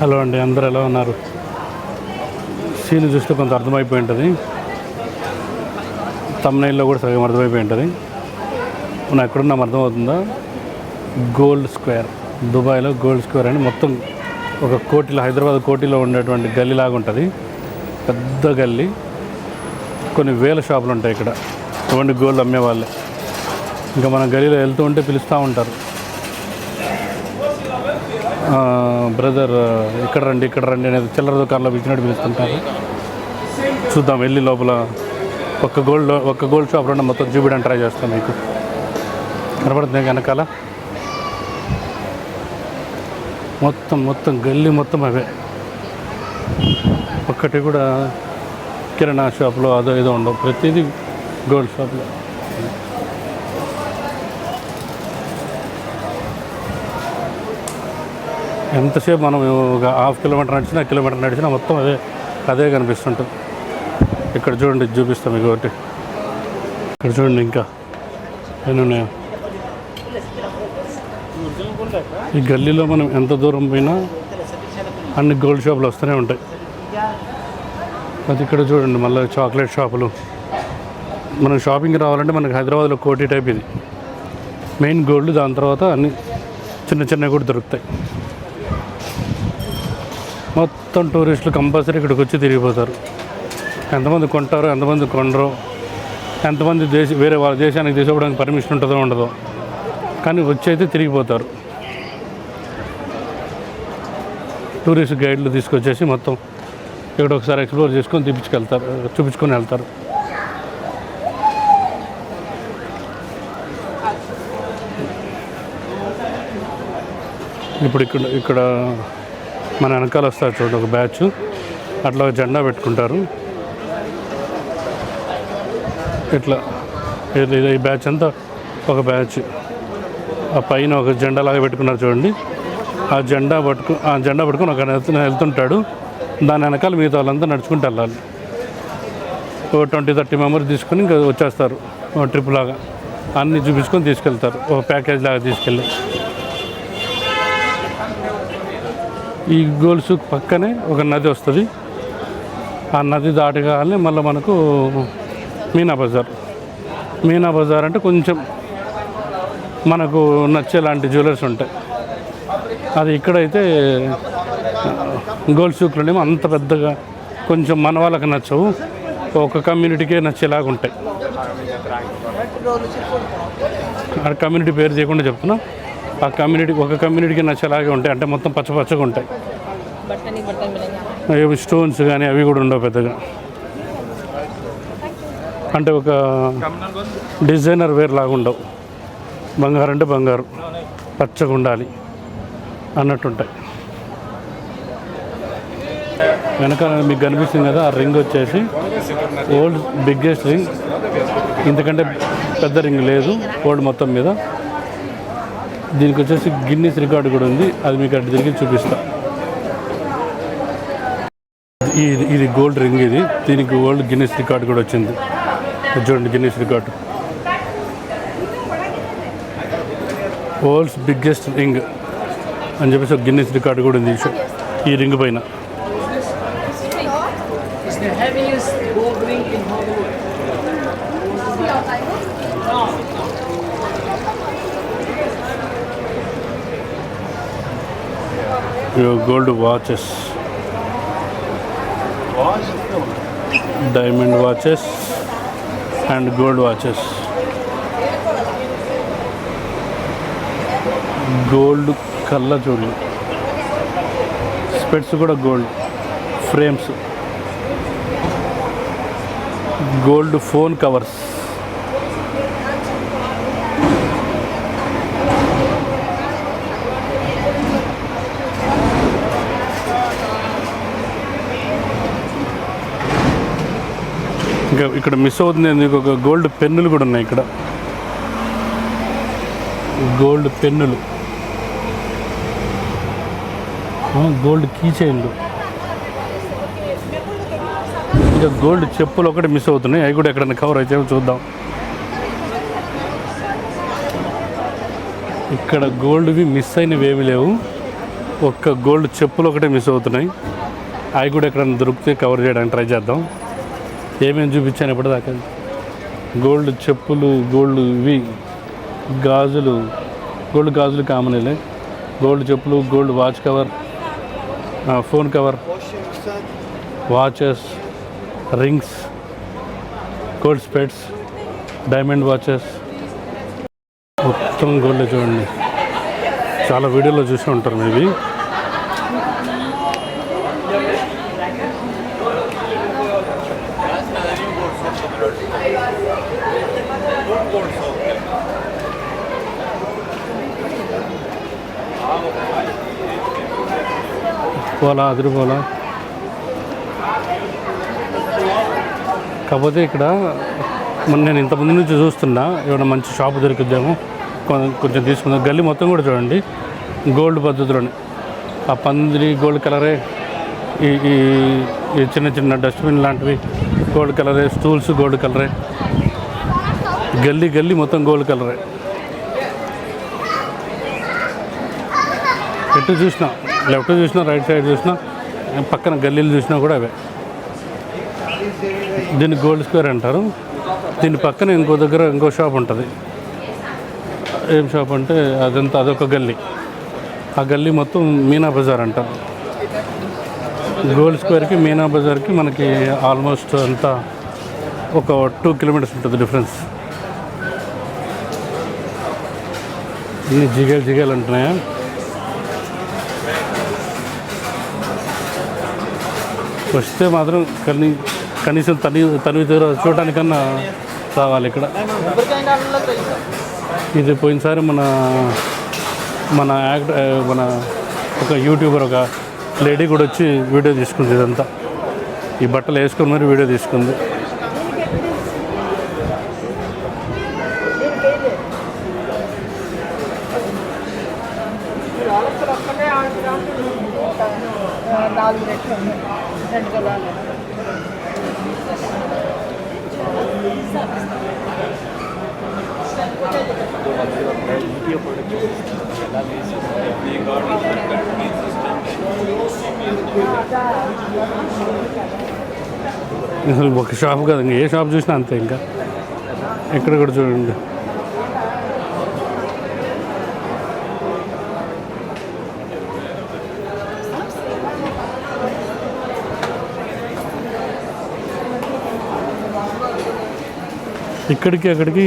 Hello అండి అందరూ ఎలా ఉన్నారు? సీన్ చూస్తే కొంత అర్థమైపోయి ఉంటుంది. తమ్నైల్లో కూడా సగం అర్థమైపోయి ఉంటుంది. మనం ఎక్కడున్నాం అర్థమవుతుందా? Gold square. దుబాయ్లో గోల్డ్ స్క్వేర్ అని మొత్తం ఒక కోటిలో హైదరాబాద్ కోటిలో ఉండేటువంటి గల్లీ లాగా ఉంటుంది. పెద్ద గల్లీ. కొన్ని వేల షాపులు ఉంటాయి ఇక్కడ. ఇటువంటి గోల్డ్ అమ్మేవాళ్ళే ఇంకా మన గలీలో వెళ్తూ ఉంటే పిలుస్తూ ఉంటారు. బ్రదర్ ఇక్కడ రండి ఇక్కడ రండి అనేది చిల్లర దుకాణంలో పిలిచినట్టు పిలుస్తుంటారు. చూద్దాం వెళ్ళి లోపల ఒక్క గోల్డ్ ఒక్క గోల్డ్ షాప్ రెండు మొత్తం చూపించడానికి ట్రై చేస్తాం మీకు. కనబడుతుంది వెనకాల? మొత్తం మొత్తం గల్లీ మొత్తం అవే. ఒక్కటి కూడా కిరాణా షాప్లో అదో ఏదో ఉండవు. ప్రతిదీ గోల్డ్ షాప్లో. ఎంతసేపు మనం ఒక హాఫ్ కిలోమీటర్ నడిచినా కిలోమీటర్ నడిచినా మొత్తం అదే అదే కనిపిస్తుంటుంది. ఇక్కడ చూడండి చూపిస్తాం మీకు ఒకటి. ఇక్కడ చూడండి ఇంకా ఎన్ని ఉన్నాయో. ఈ గల్లీలో మనం ఎంత దూరం పోయినా అన్ని గోల్డ్ షాపులు వస్తూనే ఉంటాయి. అది ఇక్కడ చూడండి మళ్ళీ చాక్లెట్ షాపులు. మనం షాపింగ్ రావాలంటే మనకి హైదరాబాద్లో కోటి టైప్ ఇది. మెయిన్ గోల్డ్ దాని తర్వాత అన్ని చిన్న చిన్నవి కూడా దొరుకుతాయి. మొత్తం టూరిస్టులు కంపల్సరీ ఇక్కడికి వచ్చి తిరిగిపోతారు. ఎంతమంది కొంటారో ఎంతమంది కొనరు ఎంతమంది దేశ వేరే వాళ్ళ దేశానికి తీసుకోవడానికి పర్మిషన్ ఉంటుందో ఉండదో. కానీ వచ్చి అయితే తిరిగిపోతారు. టూరిస్ట్ గైడ్లు తీసుకొచ్చేసి మొత్తం ఇక్కడ ఒకసారి ఎక్స్ప్లోర్ చేసుకొని తీపించుకెళ్తారు చూపించుకొని వెళ్తారు. ఇప్పుడు ఇక్కడ ఇక్కడ మన వెనకాల వస్తారు చూడండి ఒక బ్యాచ్. అట్లా ఒక జెండా పెట్టుకుంటారు. ఇట్లా ఈ బ్యాచ్ అంతా ఒక బ్యాచ్. ఆ పైన ఒక జెండా లాగా పెట్టుకున్నారు చూడండి. ఆ జెండా పట్టుకు ఆ జెండా పట్టుకుని ఒక వెళ్తు- వెళ్తుంటాడు. దాని వెనకాల మిగతా వాళ్ళంతా నడుచుకుంటూ వెళ్ళాలి. ఓ ట్వంటీ థర్టీ మెంబర్స్ తీసుకొని ఇంకా వచ్చేస్తారు. ట్రిప్ లాగా. అన్నీ చూపించుకొని తీసుకెళ్తారు. ఒక ప్యాకేజ్ లాగా తీసుకెళ్ళి. ఈ గోల్స్ పక్కనే ఒక నది వస్తుంది. ఆ నది దాటగానే మళ్ళీ మనకు మీనా బజార్. మీనా బజార్ అంటే కొంచెం మనకు నచ్చేలాంటి జ్యువెలర్స్ ఉంటాయి. అది ఇక్కడైతే గోల్డ్ సూక్లోనేమో అంత పెద్దగా కొంచెం మన వాళ్ళకి నచ్చవు. ఒక కమ్యూనిటీకే నచ్చేలాగా ఉంటాయి. ఆ కమ్యూనిటీ పేరు చేయకుండా చెప్తున్నా. ఆ కమ్యూనిటీ ఒక కమ్యూనిటీకి నచ్చేలాగే ఉంటాయి. అంటే మొత్తం పచ్చ పచ్చగా ఉంటాయి. స్టోన్స్ కానీ? అవి కూడా ఉండవు పెద్దగా. అంటే ఒక డిజైనర్ వేర్ లాగా ఉండవు. బంగారు అంటే బంగారు. పచ్చగా ఉండాలి అన్నట్టుంటాయి. వెనక మీకు కనిపిస్తుంది కదా ఆ రింగ్ వచ్చేసి ఓల్డ్ బిగ్గెస్ట్ రింగ్ ఇంతకంటే పెద్ద రింగ్ లేదు ఓల్డ్ మొత్తం మీద. దీనికి వచ్చేసి గిన్నీస్ రికార్డు కూడా ఉంది. అది మీకు అటు తిరిగి చూపిస్తా. ఇది ఇది గోల్డ్ రింగ్ ఇది. దీనికి గోల్డ్ గిన్నెస్ రికార్డ్ కూడా వచ్చింది. చూడండి Guinness record. World's biggest ring అని చెప్పేసి ఒక గిన్నెస్ రికార్డు కూడా ఉంది. ఈ షో- ఈ రింగ్ పైన. Gold watches diamond watches and gold watches gold కళ్ళ చూడు. స్పెట్స్ కూడా gold frames gold phone covers ఇంకా ఇక్కడ మిస్ అవుతుంది ఎందుకు? ఒక గోల్డ్ పెన్నులు కూడా ఉన్నాయి ఇక్కడ. గోల్డ్ పెన్నులు గోల్డ్ కీ చైన్లు ఇంకా గోల్డ్ చెప్పులు ఒకటి మిస్ అవుతున్నాయి. అవి కూడా ఎక్కడైనా కవర్ అయితే చూద్దాం. ఇక్కడ గోల్డ్వి మిస్ అయినవి ఏమి లేవు. ఒక్క గోల్డ్ చెప్పులు ఒకటే మిస్ అవుతున్నాయి. అవి కూడా ఎక్కడైనా దొరికితే కవర్ చేయడానికి ట్రై చేద్దాం. ఏమేమి చూపించాను ఇప్పటిదాకా? గోల్డ్ చెప్పులు గోల్డ్ ఇవి గాజులు. గోల్డ్ గాజులు కామనేలే గోల్డ్ చెప్పులు gold watch cover phone cover watches rings gold specs diamond watches. మొత్తం గోల్డ్ చూడండి. చాలా వీడియోలో చూసి ఉంటారు మేబీ. పోలా అదిరిపోలా కాకపోతే ఇక్కడ మొన్న నేను ఇంతమంది నుంచి చూస్తున్నా ఏమైనా మంచి షాప్ దొరికిద్దాము కొంచెం తీసుకుందాం. గల్లీ మొత్తం కూడా చూడండి. గోల్డ్ పద్ధతిలోనే. ఆ పందిరి గోల్డ్ కలరే ఈ ఈ ఈ చిన్న చిన్న డస్ట్బిన్ లాంటివి గోల్డ్ కలరే స్టూల్స్ గోల్డ్ కలరే. గల్లీ గల్లీ మొత్తం గోల్డ్ కలరే. ఎటు చూసినా లెఫ్ట్ చూసినా రైట్ సైడ్ చూసినా పక్కన గల్లీలు చూసినా కూడా అవే. దీన్ని గోల్డ్ స్క్వేర్ అంటారు. దీని పక్కన ఇంకో దగ్గర ఇంకో షాప్ ఉంటుంది. ఏం షాప్ అంటే అదంతా అదొక గల్లీ. ఆ గల్లీ మొత్తం మీనా బజార్ అంటారు. గోల్డ్ స్క్వేర్కి మీనా బజార్కి మనకి ఆల్మోస్ట్ అంతా ఒక టూ కిలోమీటర్స్ ఉంటుంది డిఫరెన్స్. ఇన్ని జిగేలు జిగేలు అంటున్నాయా? వస్తే మాత్రం కనీ కనీసం తని తనివి తీర చూడటానికన్నా రావాలి ఇక్కడ. ఇది పోయినసారి మన మన యాక్ట్ మన ఒక యూట్యూబర్ ఒక లేడీ కూడా వచ్చి వీడియో తీసుకుంది ఇదంతా. ఈ బట్టలు వేసుకుని మరి వీడియో తీసుకుంది. అసలు ఒక షాప్ కాదు ఇంకా ఏ షాప్ చూసినా అంతే ఇంకా. ఎక్కడ కూడా చూడండి. ఇక్కడికి అక్కడికి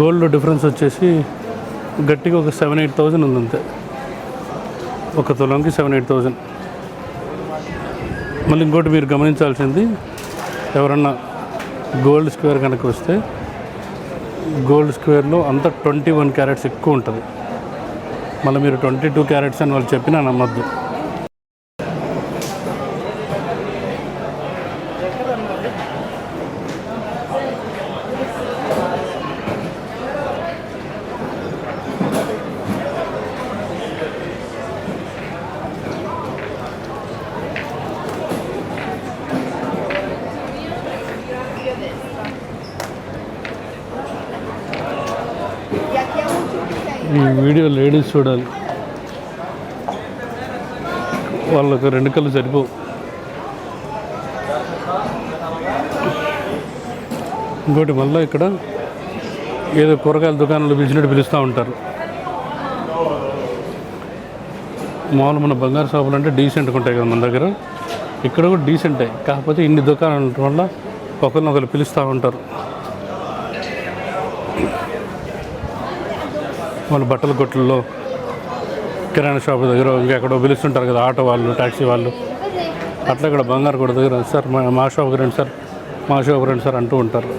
గోల్డ్ డిఫరెన్స్ వచ్చేసి గట్టిగా ఒక సెవెన్ ఎయిట్ థౌజండ్ ఉంది అంతే. ఒక తులంకి సెవెన్ ఎయిట్ థౌజండ్. మళ్ళీ ఇంకోటి మీరు గమనించాల్సింది ఎవరన్నా గోల్డ్ స్క్వేర్ కనుక వస్తే గోల్డ్ స్క్వేర్లో అంతా ట్వంటీ వన్ క్యారెట్స్ ఎక్కువ ఉంటుంది. మళ్ళీ మీరు ట్వంటీ టూ క్యారెట్స్ అని వాళ్ళు చెప్పినా నమ్మద్దు ఈ వీడియో లేడీస్ చూడాలి. వాళ్ళకు రెండు కళ్ళు సరిపోవు ఇంకోటి మళ్ళీ ఇక్కడ ఏదో కూరగాయల దుకాణాలు పిలిచినట్టు పిలుస్తూ ఉంటారు. మామూలు మన బంగారు షాపులు అంటే డీసెంట్గా ఉంటాయి కదా మన దగ్గర. ఇక్కడ కూడా డీసెంటే కాకపోతే ఇన్ని దుకాణాలు ఉండటం వల్ల ఒకరినొకరు పిలుస్తూ ఉంటారు. మన బట్టల కొట్లలో కిరాణా షాప్ దగ్గర ఎక్కడో పిలుస్తుంటారు కదా ఆటో వాళ్ళు ట్యాక్సీ వాళ్ళు. అట్లా ఇక్కడ బంగారు కూడా దగ్గర సార్. మా మా షాప్కి రండి సార్. మా షాప్కి రండి సార్ అంటూ ఉంటారు.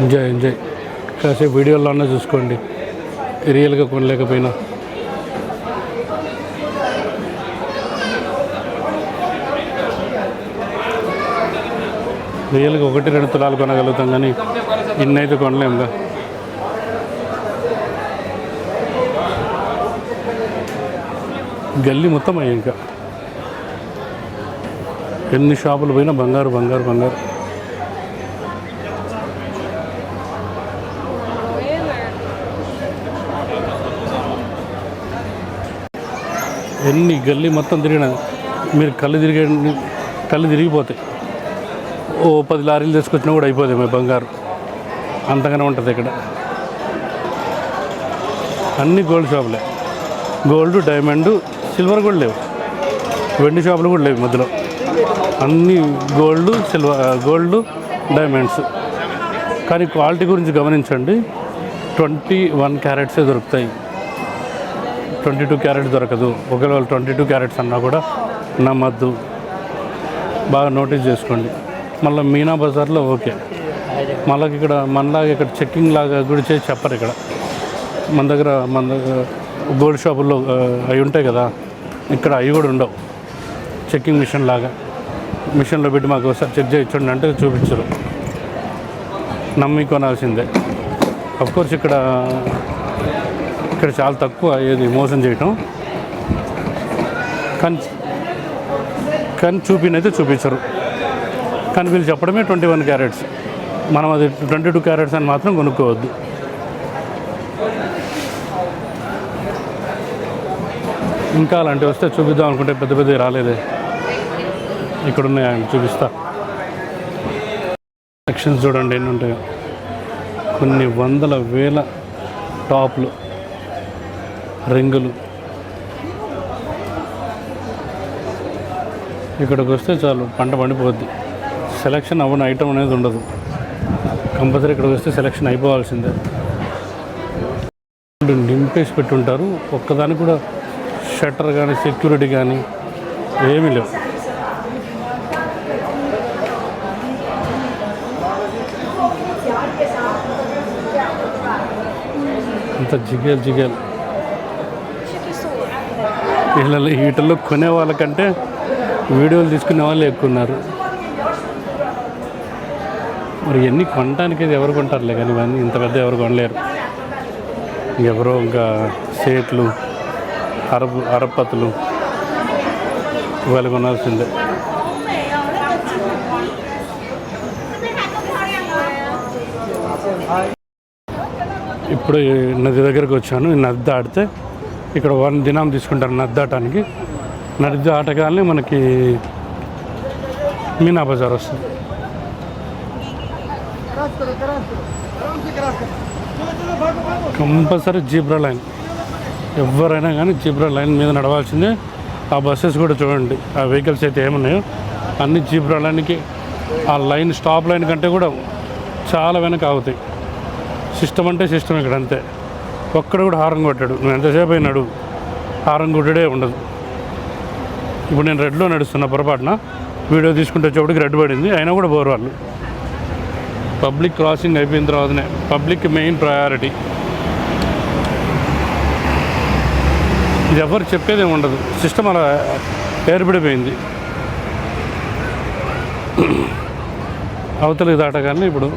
ఎంజాయ్ ఎంజాయ్ కాసేపు వీడియోలోనే చూసుకోండి. రియల్గా కొనలేకపోయినా. రియల్గా ఒకటి రెండు తులాలు కొనగలుగుతాం కానీ ఇన్నైతే కొనలేముగా గల్లీ మొత్తం అయ్యి ఇంకా. ఎన్ని షాపులు పోయినా బంగారు బంగారు బంగారు. ఎన్ని గల్లీ మొత్తం తిరిగిన మీరు కళ్ళు తిరిగే కళ్ళు తిరిగిపోతాయి. ఓ పది లారీలు తీసుకొచ్చినా కూడా అయిపోతాయి మీ బంగారు. అంతగానే ఉంటుంది ఇక్కడ. అన్ని గోల్డ్ షాపులే. గోల్డ్ డైమండ్ సిల్వర్ కూడా లేవు. వెండి షాపులు కూడా లేవు మధ్యలో. అన్ని గోల్డ్ సిల్వర్ గోల్డ్ డైమండ్స్. కానీ క్వాలిటీ గురించి గమనించండి. ట్వంటీ వన్ క్యారెట్సే దొరుకుతాయి. ట్వంటీ టూ క్యారెట్ దొరకదు. ఒకవేళ ట్వంటీ టూ క్యారెట్స్ అన్నా కూడా నమ్మద్దు. బాగా నోటీస్ చేసుకోండి. మళ్ళీ మీనా బజార్లో ఓకే. మళ్ళీ ఇక్కడ మనలాగా ఇక్కడ చెక్కింగ్ లాగా కూడా చేసి చెప్పరు ఇక్కడ. మన దగ్గర మన దగ్గర గోల్డ్ షాపుల్లో అవి ఉంటాయి కదా. ఇక్కడ అవి కూడా ఉండవు. చెక్కింగ్ మిషన్ లాగా. మిషన్లో పెట్టి మాకు ఒకసారి చెక్ చేయించండి అంటే చూపించరు. నమ్మి కొనాల్సిందే. కోర్స్ ఇక్కడ ఇక్కడ చాలా తక్కువ ఏది మోసం చేయటం. కానీ కానీ చూపినైతే చూపించరు. కానీ వీళ్ళు చెప్పడమే ట్వంటీ వన్ క్యారెట్స్. మనం అది ట్వంటీ టూ క్యారెట్స్ అని మాత్రం కొనుక్కోవద్దు. ఇంకా అలాంటివి వస్తే చూపిద్దాం అనుకుంటే పెద్ద పెద్దవి రాలేదే. ఇక్కడ ఉన్నాయి చూపిస్తా. సెక్షన్స్ చూడండి ఎన్ని ఉంటాయో. కొన్ని వందల వేల టాప్లు రింగులు. ఇక్కడికి వస్తే చాలు పంట పండిపోద్ది. సెలక్షన్ అవ్వని ఐటమ్ అనేది ఉండదు. కంపల్సరీ ఇక్కడికి వస్తే సెలక్షన్ అయిపోవాల్సిందే. నింపేసి పెట్టుంటారు. ఒక్కదానికి కూడా షట్టర్ కానీ సెక్యూరిటీ కానీ ఏమీ లేవు. అంత జిగేల్ జిగేల్. వీళ్ళ వీటిల్లో కొనే వాళ్ళకంటే వీడియోలు తీసుకునే వాళ్ళు ఎక్కువ ఉన్నారు. మరి ఎన్ని కొనడానికి అయితే ఎవరు కొంటారులే కానీ ఇవన్నీ ఇంత పెద్ద ఎవరు కొనలేరు. ఎవరో ఇంకా సేట్లు అరబ్ అరపతులు ఇవాళ కొనాల్సిందే. ఇప్పుడు నది దగ్గరకు వచ్చాను. నది దాటితే ఇక్కడ వన్ దినం తీసుకుంటారు నది దాటానికి. నది దాటగానే మనకి మీనా బజార్ వస్తుంది. Compulsory zebra line. ఎవరైనా కానీ జీబ్రా లైన్ మీద నడవాల్సిందే. ఆ బస్సెస్ కూడా చూడండి ఆ వెహికల్స్ అయితే ఏమున్నాయో. అన్ని జీబ్రా లైన్కి ఆ లైన్ స్టాప్ లైన్ కంటే కూడా చాలా వెనక ఆగుతాయి. సిస్టమ్ అంటే సిస్టమ్ ఇక్కడ అంతే. ఒక్కడ కూడా హారం కొట్టాడు. నువ్వు ఎంతసేపు అయినాడు హారం కొట్టడే ఉండదు. ఇప్పుడు నేను రెడ్లో నడుస్తున్నా పొరపాటున వీడియో తీసుకుంటే వచ్చేప్పటికి రెడ్ పడింది. అయినా కూడా పోరు వాళ్ళు. పబ్లిక్ క్రాసింగ్ అయిపోయిన తర్వాతనే పబ్లిక్ మెయిన్ ప్రయారిటీ. ఇది ఎవరు చెప్పేది ఉండదు. సిస్టమ్ అలా ఏర్పడిపోయింది. అవతలకి దాటగానే ఇప్పుడు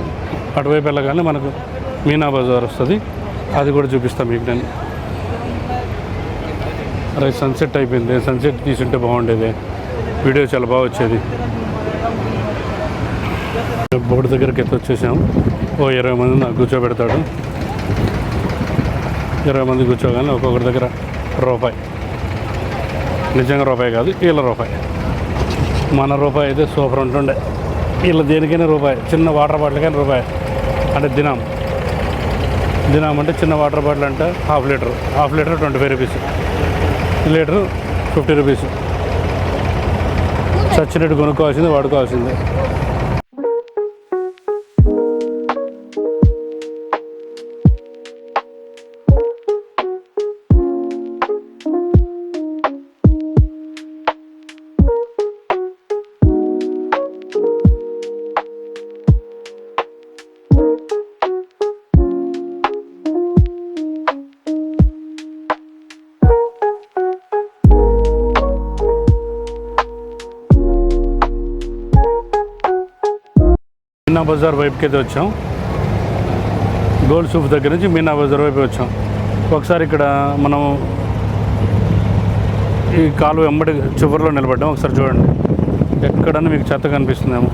అటువైపు వెళ్ళగానే మనకు మీనా బజార్ వస్తుంది. అది కూడా చూపిస్తాను మీకు నేను. అరే సన్సెట్ అయిపోయింది. సన్సెట్ తీసుంటే బాగుండేది. వీడియో చాలా బాగా వచ్చేది. బోర్డు దగ్గరికి ఎత్తి వచ్చేసాం ఓ ఇరవై మంది నాకు కూర్చోబెడతాడు. ఇరవై మంది కూర్చోగానే ఒక్కొక్కరి దగ్గర రూపాయి. నిజంగా రూపాయి కాదు వీళ్ళ రూపాయి. మన రూపాయి అయితే సూపర్ ఉంటుండే. వీళ్ళ దేనికైనా రూపాయి చిన్న వాటర్ బాటిల్కైనా రూపాయి. అంటే దినం. దినాం అంటే చిన్న వాటర్ బాటిల్ అంటే half litre. Half litre twenty five rupees. Litre fifty rupees. చచ్చినట్టు కొనుక్కోవాల్సింది వాడుకోవాల్సిందే. మీనా బజార్ వైపుకి అయితే వచ్చాం. గోల్డ్ సూప్ దగ్గర నుంచి మీనా బజార్ వైపు వచ్చాం. ఒకసారి ఇక్కడ మనం ఈ కాలు వెంబడి చివరిలో నిలబడ్డాం. ఒకసారి చూడండి. ఎక్కడన్నా మీకు చెత్త కనిపిస్తుందేమో.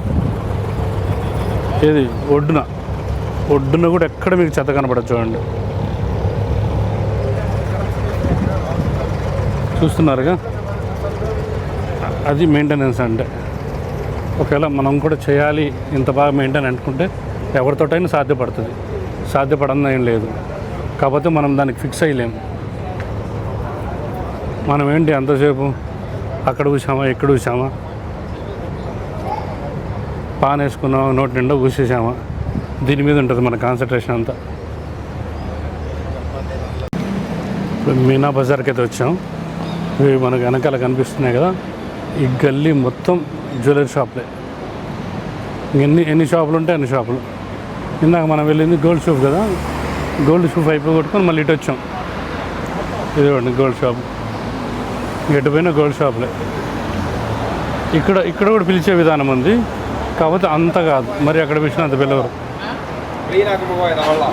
ఏది? ఒడ్డున. ఒడ్డున కూడా ఎక్కడ మీకు చెత్త కనపడదు చూడండి. చూస్తున్నారుగా? అది మెయింటెనెన్స్ అంటే. ఒకవేళ మనం కూడా చేయాలి ఇంత బాగా మెయింటైన్ అనుకుంటే ఎవరితోటైనా సాధ్యపడుతుంది. సాధ్యపడని ఏం లేదు. కాకపోతే మనం దానికి ఫిక్స్ అయ్యలేము. మనం ఏంటి అంతసేపు అక్కడ ఊసామా ఎక్కడ ఊసామా పాన్ వేసుకున్నాం నోటి నిండా ఊసేసామా దీని మీద ఉంటుంది మన కాన్సన్ట్రేషన్ అంతా. ఇప్పుడు మీనా బజార్కి అయితే వచ్చాం. ఇవి మనకు వెనకాల కనిపిస్తున్నాయి కదా. ఈ గల్లీ మొత్తం జ్యువెలరీ షాప్లే. ఎన్ని ఎన్ని షాపులు ఉంటాయి అన్ని షాపులు. ఇందాక మనం వెళ్ళింది గోల్డ్ షాప్ కదా? గోల్డ్ షాప్ అయిపోయి కొట్టుకొని మళ్ళీ ఇటు వచ్చాం. ఇదిగోండి గోల్డ్ షాప్. ఎటు పోయినా గోల్డ్ షాప్లే. ఇక్కడ ఇక్కడ కూడా పిలిచే విధానం ఉంది. కాకపోతే అంత కాదు. మరి అక్కడ పిలిచిన అంత పిలవరు.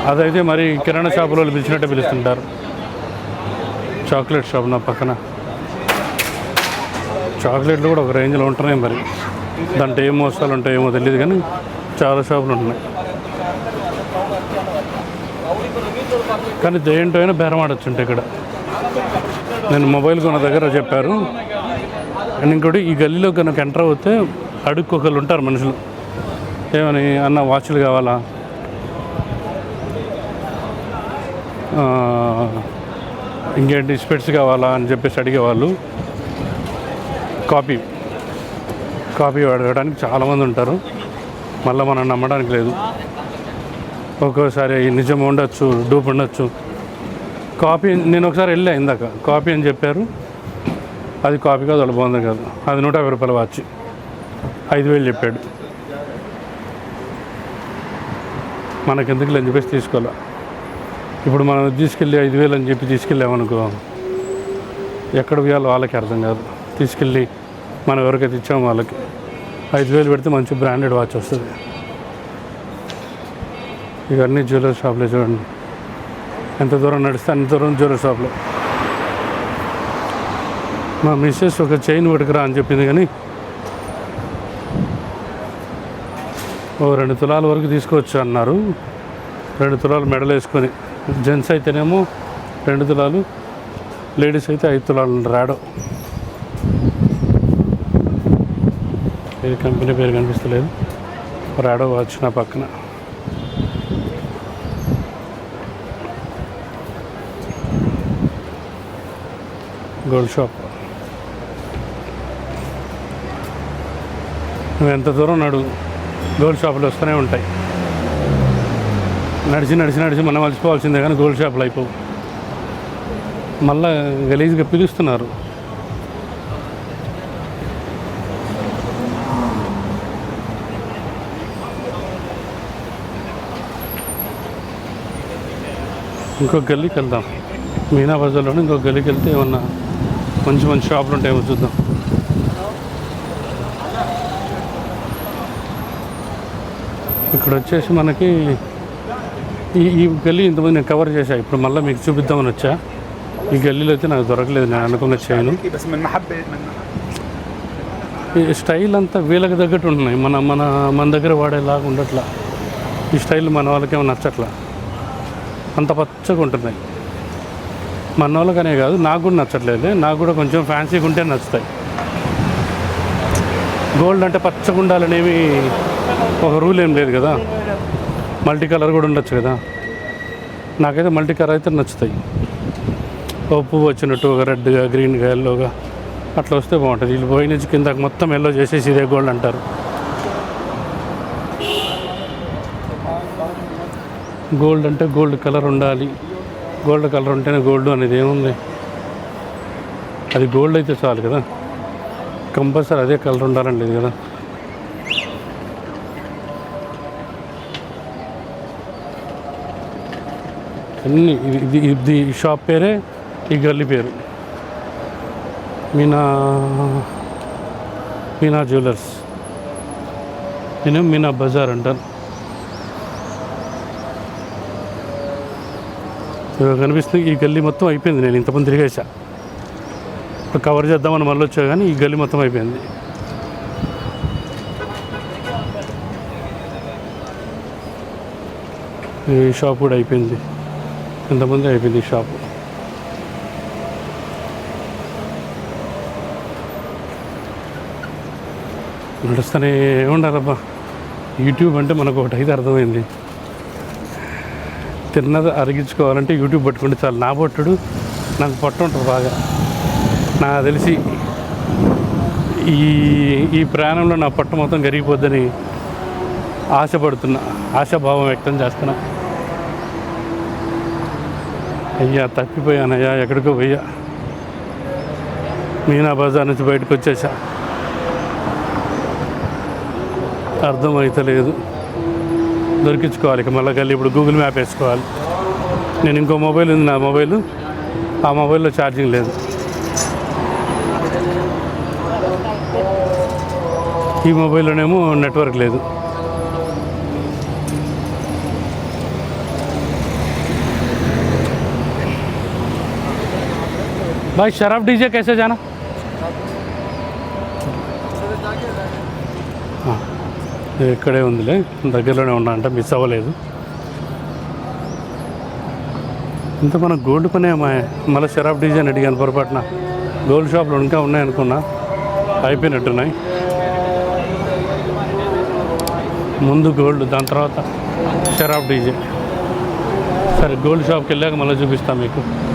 అదైతే మరి కిరాణా షాపులో వాళ్ళు పిలిచినట్టే పిలుస్తుంటారు. చాక్లెట్ షాప్ నా పక్కన. చాక్లెట్లు కూడా ఒక రేంజ్లో ఉంటున్నాయి మరి. దాంట్లో ఏం మోసాలు ఉంటాయేమో తెలియదు కానీ చాలా షాపులు ఉంటున్నాయి. కానీ దేంటో అయినా బేరం ఆడచ్చు ఇక్కడ. నేను మొబైల్ కొన్న దగ్గర చెప్పారు. అండ్ ఇంకోటి ఈ గల్లీలో కనుక ఎంటర్ అవుతే అడుక్కొకళ్ళు ఉంటారు మనుషులు. ఏమని అన్న వాచ్లు కావాలా? ఇంకేంటి స్పెట్స్ కావాలా? అని చెప్పేసి అడిగేవాళ్ళు. కాపీ కాపీ అడగడానికి చాలామంది ఉంటారు. మళ్ళీ మనం నమ్మడానికి లేదు. ఒక్కోసారి నిజం ఉండొచ్చు డూప్ ఉండొచ్చు. కాపీ నేను ఒకసారి వెళ్ళా ఇందాక. కాపీ అని చెప్పారు. అది కాపీ కాదు వాళ్ళు బాగుంది కాదు. అది నూట యాభై రూపాయల వాచ్. ఐదు వేలు చెప్పాడు. మనకెందుకు అని చెప్పేసి తీసుకోవాలి? ఇప్పుడు మనం తీసుకెళ్ళి ఐదు వేలు అని చెప్పి తీసుకెళ్ళామనుకో ఎక్కడ పోయాలో వాళ్ళకి అర్థం కాదు. తీసుకెళ్ళి మనం ఎవరికైతే ఇచ్చామో వాళ్ళకి. ఐదు వేలు పెడితే మంచి బ్రాండెడ్ వాచ్ వస్తుంది. ఇవన్నీ జ్యువెలరీ షాప్లో చూడండి. ఎంత దూరం నడిస్తే అంత దూరం జ్యువెలరీ షాప్లో. మా మిస్సెస్ ఒక చైన్ పట్టుకురా అని చెప్పింది కానీ ఓ రెండు తులాల వరకు తీసుకోవచ్చు అన్నారు. రెండు తులాలు మెడలు వేసుకొని. జెంట్స్ అయితేనేమో రెండు తులాలు లేడీస్ అయితే ఐదు తులాలు రాడో ఇది కంపెనీ పేరు కనిపిస్తలేదు. రాడో వాచ్ నా పక్కన. Gold shop. నువ్వు ఎంత దూరం నడు గోల్డ్ షాపులు వస్తూనే ఉంటాయి. నడిచి నడిచి నడిచి మనం మలిసిపోవాల్సిందే కానీ గోల్డ్ షాపులు అయిపోవు. మళ్ళా గలీజ్గా పిలుస్తున్నారు. ఇంకో గల్లీకి వెళ్దాం. మీనా బజార్లోనే ఇంకో గల్లీకి వెళ్తే ఏమన్నా మంచి మంచి షాపులు ఏమో చూద్దాం. ఇక్కడ వచ్చేసి మనకి ఈ ఈ గల్లీ ఇంతమంది నేను కవర్ చేశాను ఇప్పుడు మళ్ళీ మీకు చూపిద్దామని వచ్చా. ఈ గల్లీలో అయితే నాకు దొరకలేదు నేను అనుకున్న చేయను. ఈ స్టైల్ అంతా వీళ్ళకి తగ్గట్టు ఉంటున్నాయి. మన మన మన దగ్గర వాడేలాగా ఉండట్లా. ఈ స్టైల్ మన వాళ్ళకేమో నచ్చట్లా. అంత పచ్చగా ఉంటున్నాయి. మన వాళ్ళకనే కాదు నాకు కూడా నచ్చట్లేదు నాకు కూడా కొంచెం ఫ్యాన్సీగా ఉంటే నచ్చుతాయి. గోల్డ్ అంటే పచ్చగా ఉండాలనేమి ఒక రూల్ ఏం లేదు కదా. మల్టీ కలర్ కూడా ఉండొచ్చు కదా. నాకైతే మల్టీ కలర్ అయితే నచ్చుతాయి. ఓ పువ్వు వచ్చినట్టు ఒక రెడ్గా గ్రీన్గా ఎల్లోగా అట్లా వస్తే బాగుంటుంది. వీళ్ళు పోయిన కిందకు మొత్తం ఎల్లో చేసేసి ఇదే గోల్డ్ అంటారు. గోల్డ్ అంటే గోల్డ్ కలర్ ఉండాలి. గోల్డ్ కలర్ ఉంటేనే గోల్డ్ అనేది ఏముంది? అది గోల్డ్ అయితే చాలు కదా. కంపల్సరీ అదే కలర్ ఉండాలని లేదు కదా. అన్ని ఇది ఇది షాప్ పేరే ఈ గల్లీ పేరు. మీనా మీనా జ్యువెలర్స్. నేను మీనా బజార్ అంటాను. కనిపిస్తుంది ఈ గల్లీ మొత్తం అయిపోయింది నేను ఇంతమంది తిరిగేసా. కవర్ చేద్దామని మళ్ళీ వచ్చా కానీ ఈ గల్లీ మొత్తం అయిపోయింది. ఈ షాప్ కూడా అయిపోయింది. ఇంతమంది అయిపోయింది ఈ షాపు. నడుస్తూనే ఉండాలబ్బా. యూట్యూబ్ అంటే మనకు ఒకటి అయితే అర్థమైంది. తిన్నది అరిగించుకోవాలంటే యూట్యూబ్ పట్టుకుంటే చాలు. నా పొట్టుడు నాకు పొట్ట ఉంటుంది బాగా. నాకు తెలిసి ఈ ఈ ప్రయాణంలో నా పొట్ట మొత్తం కరిగిపోద్దని ఆశపడుతున్నా. ఆశాభావం వ్యక్తం చేస్తున్నా. అయ్యా తప్పిపోయానయ్యా ఎక్కడికో పోయా. మీనా బజార్ నుంచి బయటకు వచ్చేసా. అర్థమైతలేదు. దొరికించుకోవాలి ఇక మళ్ళీ కలిసి ఇప్పుడు గూగుల్ మ్యాప్ వేసుకోవాలి నేను ఇంకో మొబైల్ ఉంది నా మొబైల్ ఆ మొబైల్లో ఛార్జింగ్ లేదు ఈ మొబైల్లోనేమో నెట్వర్క్ లేదు भाई शराब डीजे कैसे जाना ఇక్కడే ఉందిలే. దగ్గరలోనే ఉన్నా అంటే మిస్ అవ్వలేదు. ఇంత మన గోల్డ్ కొనే మళ్ళీ షరాబ్ డిజైన్ అని అడిగాను పొరపాటున. గోల్డ్ షాప్లు ఇంకా ఉన్నాయనుకున్నా. అయిపోయినట్టున్నాయి. ముందు గోల్డ్ దాని తర్వాత షరాబ్ డీజే సరే గోల్డ్ షాప్కి వెళ్ళాక మళ్ళీ చూపిస్తాను మీకు.